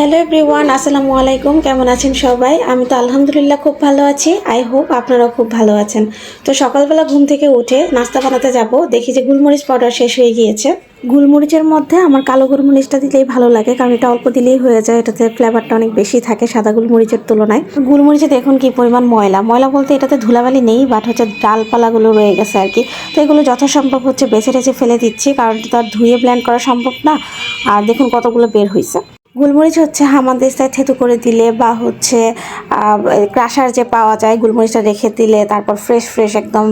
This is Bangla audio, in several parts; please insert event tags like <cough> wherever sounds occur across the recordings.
হ্যালো এভরিওয়ান, আসসালামু আলাইকুম। কেমন আছেন সবাই? আমি তো আলহামদুলিল্লাহ খুব ভালো আছি। আই হোপ আপনারাও খুব ভালো আছেন। তো সকালবেলা ঘুম থেকে উঠে নাস্তা বানাতে যাব। দেখি যে গুলমরিচ পাউডার শেষ হয়ে গিয়েছে। গুলমরিচের মধ্যে আমার কালো গোলমরিচটা দিলেই ভালো লাগে, কারণ এটা অল্প দিলেই হয়ে যায়। এটাতে ফ্লেভারটা অনেক বেশি থাকে সাদা গোলমরিচের তুলনায়। গুলমরিচে দেখুন কি পরিমাণ ময়লা। ময়লা বলতে এটাতে ধুলাবালি নেই বাট হচ্ছে ডালপালাগুলো রয়ে গেছে আর কি। তো এগুলো যথাসম্ভব হচ্ছে বেছে টেছে ফেলে দিচ্ছি, কারণ তো আর ধুয়ে ব্ল্যান্ড করা সম্ভব না। আর দেখুন কতগুলো বের হয়েছে গোলমরিচ হচ্ছে হামাদেস্তায় থেতু করে দিলে বা হচ্ছে ক্রাশার যে পাওয়া যায় গোলমরিচটা রেখে দিলে, তারপর ফ্রেশ ফ্রেশ একদম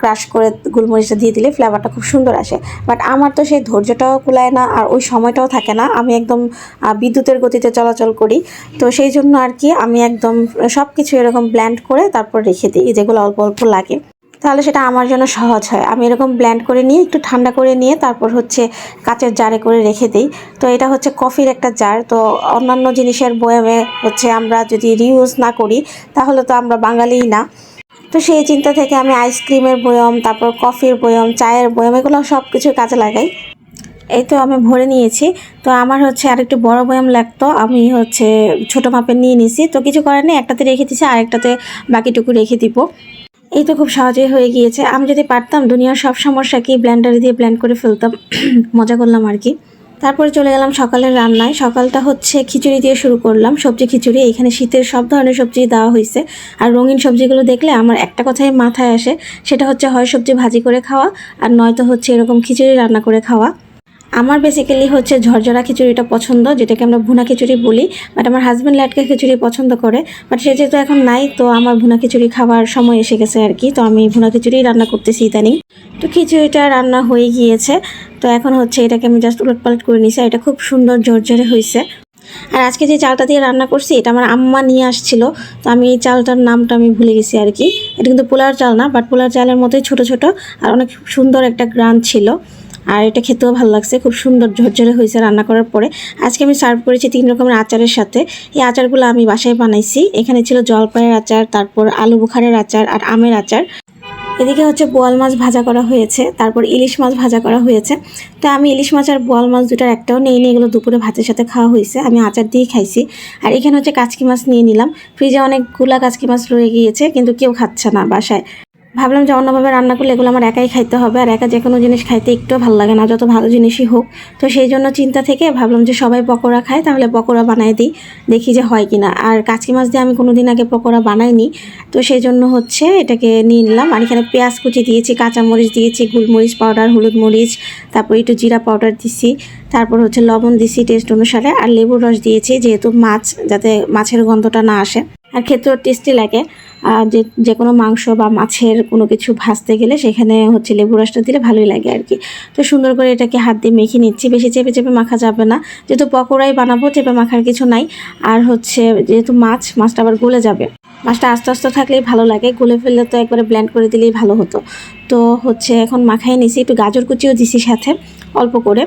ক্রাশ করে গোলমরিচটা দিয়ে দিলে ফ্লেভারটা খুব সুন্দর আসে। বাট আমার তো সেই ধৈর্যটাও কুলায় না আর ওই সময়টাও থাকে না। আমি একদম বিদ্যুতের গতিতে চলাচল করি। তো সেই জন্য আর কি আমি একদম সব কিছু এরকম ব্ল্যান্ড করে তারপর রেখে দিই, যেগুলো অল্প অল্প লাগে। তাহলে সেটা আমার জন্য সহজ হয়। আমি এরকম ব্ল্যান্ড করে নিয়ে, একটু ঠান্ডা করে নিয়ে, তারপর হচ্ছে কাচের জারে করে রেখে দিই। তো এটা হচ্ছে কফির একটা জার তো অন্যান্য জিনিসের বয়ামে হচ্ছে আমরা যদি রিউজ না করি, তাহলে তো আমরা বাঙালিই না। তো সেই চিন্তা থেকে আমি আইসক্রিমের বয়ম, তারপর কফির বয়ম, চায়ের বয়ম, এগুলো সব কিছু কাজে লাগাই। এই তো আমি ভরে নিয়েছি। তো আমার হচ্ছে আরেকটু বড় বয়াম লাগতো। আমি হচ্ছে ছোট মাপের নিয়ে নিছি। তো কিছু করার নেই, একটাতে রেখে দিছি, আরেকটাতে বাকিটুকু রেখে দিব। এই তো খুব সহজেই হয়ে গিয়েছে। আমি যদি পারতাম, দুনিয়ার সব সমস্যাকেই ব্ল্যান্ডারে দিয়ে ব্ল্যান্ড করে ফেলতাম। <clears throat> মজা করলাম আর কি। তারপরে চলে গেলাম সকালের রান্নায়। সকালটা হচ্ছে খিচুড়ি দিয়ে শুরু করলাম, সবজি খিচুড়ি। এখানে শীতের সব ধরনের সবজি দেওয়া হয়েছে। আর রঙিন সবজিগুলো দেখলে আমার একটা কথাই মাথায় আসে, সেটা হচ্ছে হয় সবজি ভাজি করে খাওয়া, আর নয়তো হচ্ছে এরকম খিচুড়ি রান্না করে খাওয়া। আমার বেসিক্যালি হচ্ছে ঝরঝরা খিচুড়িটা পছন্দ, যেটাকে আমরা ভুনা খিচুড়ি বলি বাট আমার হাজব্যান্ড ল্যাটকা খিচুড়ি পছন্দ করে বাট সে যেহেতু এখন নাই, তো আমার ভুনা খিচুড়ি খাওয়ার সময় এসে গেছে আর কি তো আমি ভুনা খিচুড়ি রান্না করতেছি ইদানিং। তো খিচুড়িটা রান্না হয়ে গিয়েছে, তো এখন হচ্ছে এটাকে আমি জাস্ট উলটপালট করে নিয়েছি এটা খুব সুন্দর ঝরঝরে হয়েছে। আর আজকে যে চালটা দিয়ে রান্না করছি, এটা আমার আম্মা নিয়ে আসছিল, তো আমি এই চালটার নামটা আমি ভুলে গেছি আর কি এটা কিন্তু পোলার চাল না বাট পোলার চালের মতোই ছোট ছোট, আর অনেক সুন্দর একটা গ্রান ছিল। আর এটা খেতেও ভালো লাগছে, খুব সুন্দর ঝরঝরে হয়েছে রান্না করার পরে। আজকে আমি সার্ভ করেছি তিন রকমের আচারের সাথে। এই আচারগুলো আমি বাসায় বানাইছি। এখানে ছিল জলপাইয়ের আচার, তারপর আলু বুখারের আচার আর আমের আচার। এদিকে হচ্ছে বোয়াল মাছ ভাজা করা হয়েছে, তারপর ইলিশ মাছ ভাজা করা হয়েছে। তো আমি ইলিশ মাছ আর বোয়াল মাছ দুটার একটাও নেই নিয়ে এগুলো দুপুরে ভাতের সাথে খাওয়া হয়েছে। আমি আচার দিয়েই খাইছি। আর এখানে হচ্ছে কাচকি মাছ নিয়ে নিলাম। ফ্রিজে অনেকগুলা কাচকি মাছ রয়ে গিয়েছে, কিন্তু কেউ খাচ্ছে না বাসায়। ভাবলাম যে অন্যভাবে রান্না করলে এগুলো আমার একাই খাইতে হবে আর একা যে কোনো জিনিস খাইতে একটু ভালো লাগে না, যত ভালো জিনিসই হোক। তো সেই জন্য চিন্তা থেকে ভাবলাম যে সবাই পকোড়া খায়, তাহলে পকোড়া বানাই দিই, দেখি যে হয় কি না আর কাচকি মাছ দিয়ে আমি কোনো দিন আগে পকোড়া বানাইনি, তো সেই জন্য হচ্ছে এটাকে নিয়ে নিলাম। আর এখানে পেঁয়াজ কুচি দিয়েছি, কাঁচামরিচ দিয়েছি, গোলমরিচ পাউডার, হলুদ মরিচ, তারপর একটু জিরা পাউডার দিছি, তারপর হচ্ছে লবণ দিছি টেস্ট অনুসারে, আর লেবুর রস দিয়েছি যেহেতু মাছ, যাতে মাছের গন্ধটা না আসে, আর খেতেও টেস্টি লাগে। যে যে কোনো মাংস বা মাছের কোনো কিছু ভাজতে গেলে সেখানে হচ্ছে লেবু রসটা দিলে ভালোই লাগে আর কি। তো সুন্দর করে এটাকে হাত দিয়ে মেখে নিচ্ছি, বেশি চেপে চেপে মাখা যাবে না। যেহেতু পকোড়াই বানাবো, চেপে মাখার কিছু নাই। আর হচ্ছে যেহেতু মাছ, মাছটা আবার গলে যাবে। মাছটা আস্তে আস্তে থাকলেই ভালো লাগে। গলে ফেললে তো একবারে ব্ল্যান্ড করে দিলেই ভালো হতো। তো হচ্ছে এখন মাখাই নিছি। একটু গাজর কুচিও দিছি সাথে। অল্প করে।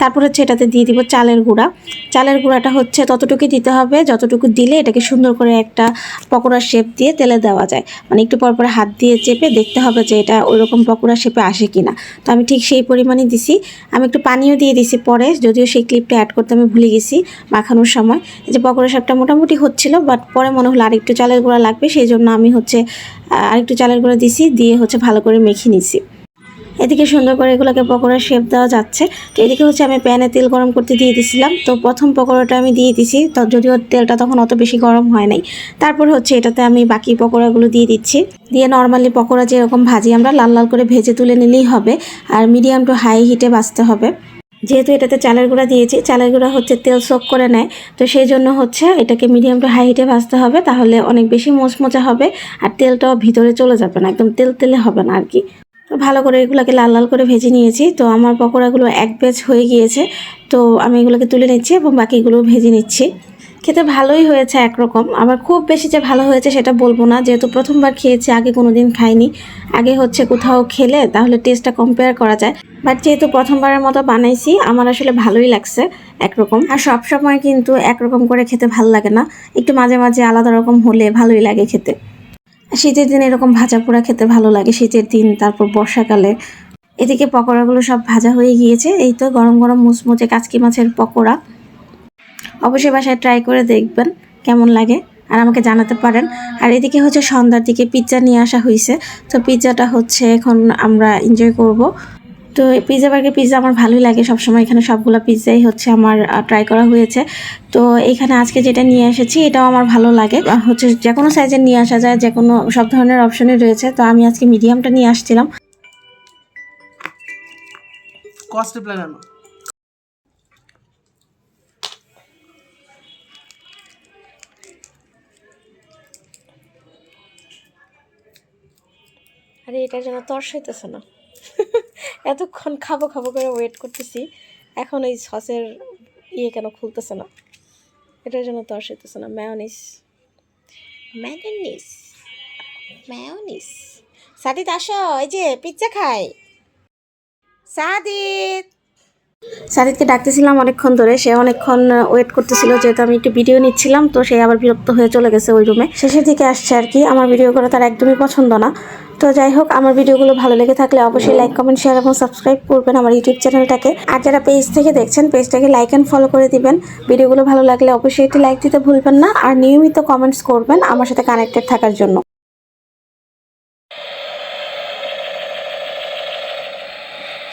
তারপর হচ্ছে এটাতে দিয়ে দিব চালের গুঁড়া। চালের গুঁড়াটা হচ্ছে ততটুকু দিতে হবে, যতটুকু দিলে এটাকে সুন্দর করে একটা পকোড়ার শেপ দিয়ে তেলে দেওয়া যায়। মানে একটু পর পর হাত দিয়ে চেপে দেখতে হবে যে এটা ওইরকম পকোড়া শেপে আসে কি না তো আমি ঠিক সেই পরিমাণে দিছি। আমি একটু পানিও দিয়ে দিছি পরে, যদিও সেই ক্লিপটা অ্যাড করতে আমি ভুলে গেছি মাখানোর সময়। যে পকোড়া শেপটা মোটামুটি হচ্ছিল বাট পরে মনে হলো আরেকটু চালের গুঁড়া লাগবে, সেই জন্য আমি হচ্ছে আরেকটু চালের গুঁড়া দিছি, দিয়ে হচ্ছে ভালো করে মেখে নিছি। এদিকে সুন্দর করে এগুলোকে পকোড়ার শেপ দেওয়া যাচ্ছে। তো এদিকে হচ্ছে আমি প্যানে তেল গরম করতে দিয়ে দিছিলাম। তো প্রথম পকোড়াটা আমি দিয়ে দিছি। তো যদিও তেলটা তখন অত বেশি গরম হয় নাই। তারপর হচ্ছে এটাতে আমি বাকি পকোড়াগুলো দিয়ে দিচ্ছি। দিয়ে নর্মালি পকোড়া যেরকম ভাজি, আমরা লাল লাল করে ভেজে তুলে নিলেই হবে। আর মিডিয়াম টু হাই হিটে বাঁচতে হবে। যেহেতু এটাতে চালের গুঁড়া দিয়েছি, চালের গুঁড়া হচ্ছে তেল সোক করে নেয়। তো সেই জন্য হচ্ছে এটাকে মিডিয়াম টু হাই হিটে ভাজতে হবে। তাহলে অনেক বেশি মোচমোচা হবে আর তেলটাও ভিতরে চলে যাবে না। একদম তেল তেলে হবে না আর কি। তো ভালো করে এগুলোকে লাল লাল করে ভেজে নিয়েছি। তো আমার পকোড়াগুলো এক ব্যাচ হয়ে গিয়েছে। তো আমি এগুলোকে তুলে নিচ্ছি এবং বাকিগুলো ভেজে নিচ্ছি। খেতে ভালোই হয়েছে একরকম। আমার খুব বেশি যে ভালো হয়েছে সেটা বলব না। যেহেতু প্রথমবার খেয়েছি, আগে কোনো দিন খাইনি। আগে হচ্ছে কোথাও খেলে তাহলে টেস্টটা কম্পেয়ার করা যায়। বাট যেহেতু প্রথমবারের মতো বানাইছি, আমার আসলে ভালোই লাগছে একরকম। আর সব সময় কিন্তু একরকম করে খেতে ভালো লাগে না। একটু মাঝে মাঝে আলাদা রকম হলে ভালোই লাগে খেতে। শীতের দিন এরকম ভাজা পোড়া খেতে ভালো লাগে, শীতের দিন, তারপর বর্ষাকালে। এদিকে পকোড়াগুলো সব ভাজা হয়ে গিয়েছে, এই তো গরম গরম মুচমুচে কাচকি মাছের পকোড়া। অবশ্যই বাসায় ট্রাই করে দেখবেন, কেমন লাগে, আর আমাকে জানাতে পারেন। আর এদিকে হচ্ছে সন্ধ্যার দিকে পিৎজা নিয়ে আসা হয়েছে তো পিৎজাটা হচ্ছে এখন আমরা এনজয় করব। তো পিৎজা বার্গার পিৎজা আমার ভালোই লাগে। সবসময় এখানে সবগুলো পিৎজাই হচ্ছে আমার ট্রাই করা হয়েছে। তো এখানে আজকে যেটা নিয়ে এসেছি এটাও আমার ভালো লাগে। হচ্ছে যে কোনো সাইজের নিয়ে আসা যায় যে কোনো সব ধরনের অপশনই রয়েছে। তো আমি আজকে মিডিয়ামটা নিয়ে আসছিলাম। প্ল্যান আরে এটার জন্য তর্স হইতেছে না। এতক্ষণ খাব খাব করে ওয়েট করতেছি। এখন এই সসের ইয়ে কেন খুলতেছে না? এটার জন্য তো হইতেছে না। ম্যাওনিস ম্যাগনিস ম্যায়োনিস সাদিত, আসো, এই যে পিৎজা খাই। সাদিত! সাদিতকে ডাকতেছিলাম অনেকক্ষণ ধরে। সে অনেকক্ষণ ওয়েট করতেছিল, যেহেতু আমি একটু ভিডিও নিচ্ছিলাম, তো সে আবার বিরক্ত হয়ে চলে গেছে ওই রুমে শেষের দিকে আসছে আর কি। আমার ভিডিও করা তার একদমই পছন্দ না। তো যাই হোক, আমার ভিডিওগুলো ভালো লেগে থাকলে অবশ্যই লাইক কমেন্ট শেয়ার এবং সাবস্ক্রাইব করবেন আমার ইউটিউব চ্যানেলটাকে আর যারা পেজ থেকে দেখছেন পেজটাকে লাইক অ্যান্ড ফলো করে দিবেন। ভিডিওগুলো ভালো লাগলে অবশ্যই একটি লাইক দিতে ভুলবেন না। আর নিয়মিত কমেন্টস করবেন আমার সাথে কানেক্টেড থাকার জন্য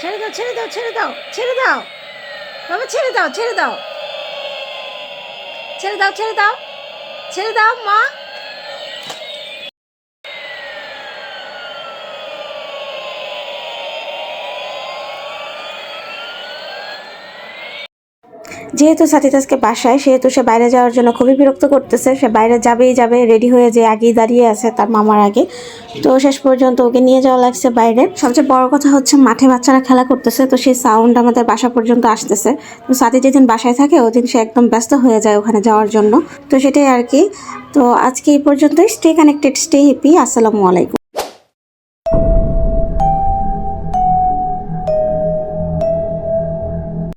ছেড়ে দাও ছেড়ে দাও ছেড়ে দাও ছেড়ে দাও। বাবা ছেড়ে দাও ছেড়ে দাও। ছেড়ে দাও ছেড়ে দাও। ছেড়ে দাও, মা। যেহেতু সাথিত আজকে বাসায়, সেহেতু সে বাইরে যাওয়ার জন্য খুবই বিরক্ত করতেছে। সে বাইরে যাবেই যাবে রেডি হয়ে যে আগেই দাঁড়িয়ে আছে তার মামার আগে। তো শেষ পর্যন্ত ওকে নিয়ে যাওয়া লাগছে বাইরে। সবচেয়ে বড় কথা হচ্ছে মাঠে বাচ্চারা খেলা করতেছে, তো সেই সাউন্ড আমাদের বাসা পর্যন্ত আসতেছে। তো সাথে যেদিন বাসায় থাকে, ওদিন সে একদম ব্যস্ত হয়ে যায় ওখানে যাওয়ার জন্য। তো সেটাই আর কি। তো আজকে এই পর্যন্তই। স্টে কানেক্টেড স্টে হ্যাপি আসসালামু আলাইকুম।